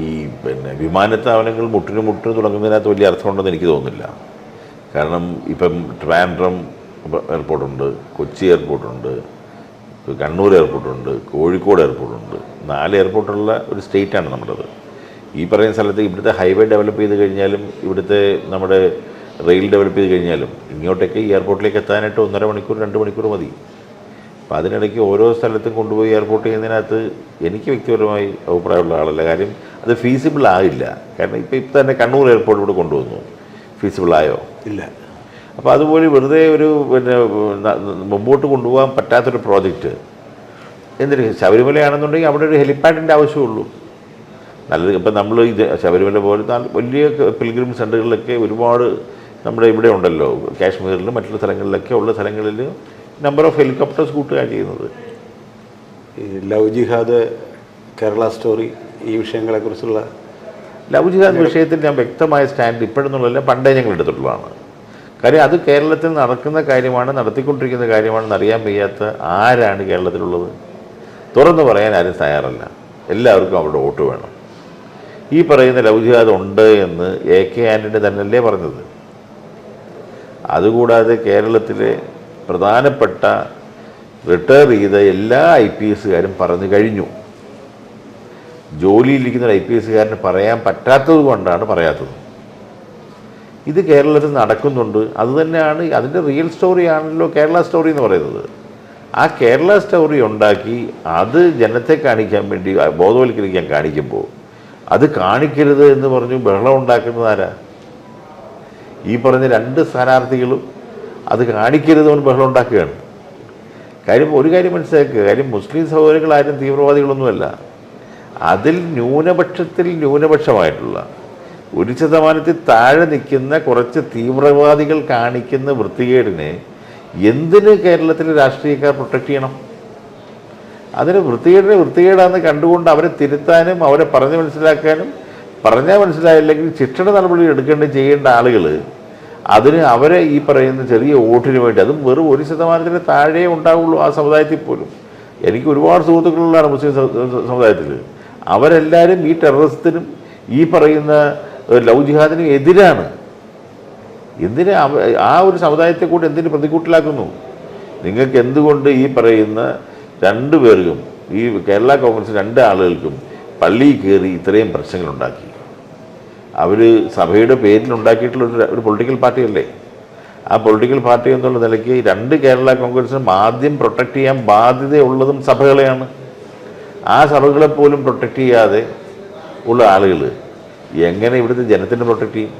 ഈ പിന്നെ വിമാനത്താവളങ്ങൾ മുട്ടിന് മുട്ടിന് തുടങ്ങുന്നതിനകത്ത് വലിയ അർത്ഥമുണ്ടെന്ന് എനിക്ക് തോന്നുന്നില്ല. കാരണം ഇപ്പം ട്രാൻഡ്രം എയർപോർട്ടുണ്ട് കൊച്ചി എയർപോർട്ടുണ്ട് കണ്ണൂർ എയർപോർട്ടുണ്ട് കോഴിക്കോട് എയർപോർട്ടുണ്ട്. നാല് എയർപോർട്ടുള്ള ഒരു സ്റ്റേറ്റാണ് നമ്മുടേത് ഈ പറയുന്ന സ്ഥലത്ത് ഇവിടുത്തെ ഹൈവേ ഡെവലപ്പ് ചെയ്ത് കഴിഞ്ഞാലും ഇവിടുത്തെ നമ്മുടെ റെയിൽ ഡെവലപ്പ് ചെയ്ത് കഴിഞ്ഞാലും ഇങ്ങോട്ടേക്ക് ഈ എയർപോർട്ടിലേക്ക് എത്താനായിട്ട് ഒന്നര മണിക്കൂർ രണ്ട് മണിക്കൂർ മതി. അപ്പം അതിനിടയ്ക്ക് ഓരോ സ്ഥലത്തും കൊണ്ടുപോയി എയർപോർട്ട് ചെയ്യുന്നതിനകത്ത് എനിക്ക് വ്യക്തിപരമായി അഭിപ്രായമുള്ള ആളല്ല. കാര്യം അത് ഫീസിബിൾ ആകില്ല കാരണം ഇപ്പം ഇപ്പം തന്നെ കണ്ണൂർ എയർപോർട്ട് ഇവിടെ കൊണ്ടുവന്നു. ഫീസിബിൾ ആയോ? ഇല്ല. അപ്പോൾ അതുപോലെ വെറുതെ ഒരു പിന്നെ മുമ്പോട്ട് കൊണ്ടുപോകാൻ പറ്റാത്തൊരു പ്രോജക്റ്റ് എന്തിന്? ശബരിമലയാണെന്നുണ്ടെങ്കിൽ അവിടെ ഒരു ഹെലിപ്പാഡിന്റെ ആവശ്യമുള്ളൂ. നല്ലത് ഇപ്പം നമ്മൾ ഇത് ശബരിമല പോലെ വലിയ പിൽഗ്രിം സെന്ററുകളിലൊക്കെ ഒരുപാട് നമ്മുടെ ഇവിടെ ഉണ്ടല്ലോ. കാശ്മീരിലും മറ്റുള്ള സ്ഥലങ്ങളിലൊക്കെ ഉള്ള സ്ഥലങ്ങളിൽ നമ്പർ ഓഫ് ഹെലികോപ്റ്റേഴ്സ് കൂട്ടുകയാണ് ചെയ്യുന്നത്. ഈ ലവ് ജിഹാദ് കേരള സ്റ്റോറി ഈ വിഷയങ്ങളെക്കുറിച്ചുള്ള ലവ് ജിഹാദ് വിഷയത്തിൽ ഞാൻ വ്യക്തമായ സ്റ്റാൻഡ് ഇപ്പോഴെന്നുള്ളതല്ല പണ്ടേ ഞങ്ങൾ എടുത്തിട്ടുള്ളതാണ്. കാര്യം അത് കേരളത്തിൽ നടക്കുന്ന കാര്യമാണ് നടത്തിക്കൊണ്ടിരിക്കുന്ന കാര്യമാണെന്ന് അറിയാൻ വയ്യാത്ത ആരാണ് കേരളത്തിലുള്ളത്? തുറന്നു പറയാൻ ആരും തയ്യാറല്ല. എല്ലാവർക്കും അവിടെ വോട്ട് വേണം. ഈ പറയുന്ന ലവ് ജിഹാദ് ഉണ്ട് എന്ന് എ കെ ആന്റണി തന്നെയല്ലേ പറഞ്ഞത്. അതുകൂടാതെ കേരളത്തിലെ പ്രധാനപ്പെട്ട റിട്ടയർ ചെയ്ത എല്ലാ ഐ പി എസുകാരും പറഞ്ഞു കഴിഞ്ഞു. ജോലിയിലിരിക്കുന്ന ഒരു ഐ പി എസുകാരന് പറയാൻ പറ്റാത്തത് കൊണ്ടാണ് പറയാത്തത്. ഇത് കേരളത്തിൽ നടക്കുന്നുണ്ട്. അതുതന്നെയാണ് അതിന്റെ റിയൽ സ്റ്റോറിയാണല്ലോ കേരള സ്റ്റോറി എന്ന് പറയുന്നത്. ആ കേരള സ്റ്റോറി ഉണ്ടാക്കി അത് ജനത്തെ കാണിക്കാൻ വേണ്ടി ബോധവൽക്കരിക്കാൻ കാണിക്കുമ്പോൾ അത് കാണിക്കരുത് എന്ന് പറഞ്ഞു ബഹളം ഉണ്ടാക്കുന്നത് ആരാ? ഈ പറഞ്ഞ രണ്ട് സ്ഥാനാർത്ഥികളും അത് കാണിക്കരുത് അവൻ ബഹളം ഉണ്ടാക്കുകയാണ്. കാര്യം ഒരു കാര്യം മനസ്സിലാക്കുക. കാര്യം മുസ്ലിം സഹോദരങ്ങളാരും തീവ്രവാദികളൊന്നുമല്ല. അതിൽ ന്യൂനപക്ഷത്തിൽ ന്യൂനപക്ഷമായിട്ടുള്ള ഒരു ശതമാനത്തിൽ താഴെ നിൽക്കുന്ന കുറച്ച് തീവ്രവാദികൾ കാണിക്കുന്ന വൃത്തികേടിനെ എന്തിന് കേരളത്തിലെ രാഷ്ട്രീയക്കാർ പ്രൊട്ടക്റ്റ് ചെയ്യണം? അതിന് വൃത്തികേടിനെ വൃത്തികേടാന്ന് കണ്ടുകൊണ്ട് അവരെ തിരുത്താനും അവരെ പറഞ്ഞ് മനസ്സിലാക്കാനും പറഞ്ഞാൽ മനസ്സിലായില്ലെങ്കിൽ ശിക്ഷണ നടപടി എടുക്കേണ്ടി ചെയ്യേണ്ട ആളുകൾ അതിന് അവരെ ഈ പറയുന്ന ചെറിയ വോട്ടിന് വേണ്ടി അതും വെറും ഒരു ശതമാനത്തിന് താഴെ ഉണ്ടാവുള്ളൂ ആ സമുദായത്തിൽ പോലും. എനിക്ക് ഒരുപാട് സുഹൃത്തുക്കളുള്ളതാണ് മുസ്ലിം സമുദായത്തിൽ അവരെല്ലാവരും ഈ ടെററിസത്തിനും ഈ പറയുന്ന ലവ് ജിഹാദിനും എതിരാണ്. എന്തിന് ആ ഒരു സമുദായത്തെ കൂടി എന്തിന് പ്രതികൂട്ടിലാക്കുന്നു? നിങ്ങൾക്ക് എന്തുകൊണ്ട് ഈ പറയുന്ന രണ്ടു പേർക്കും ഈ കേരള കോൺഗ്രസ് രണ്ട് ആളുകൾക്കും പള്ളിയിൽ കയറി ഇത്രയും പ്രശ്നങ്ങളുണ്ടാക്കി അവർ സഭയുടെ പേരിൽ ഉണ്ടാക്കിയിട്ടുള്ള ഒരു പൊളിറ്റിക്കൽ പാർട്ടിയല്ലേ ആ പൊളിറ്റിക്കൽ പാർട്ടി എന്നുള്ള നിലയ്ക്ക് രണ്ട് കേരള കോൺഗ്രസിനും ആദ്യം പ്രൊട്ടക്റ്റ് ചെയ്യാൻ ബാധ്യതയുള്ളതും സഭകളെയാണ്. ആ സഭകളെ പോലും പ്രൊട്ടക്റ്റ് ചെയ്യാതെ ഉള്ള ആളുകൾ എങ്ങനെ ഇവിടുത്തെ ജനത്തിനെ പ്രൊട്ടക്റ്റ് ചെയ്യും?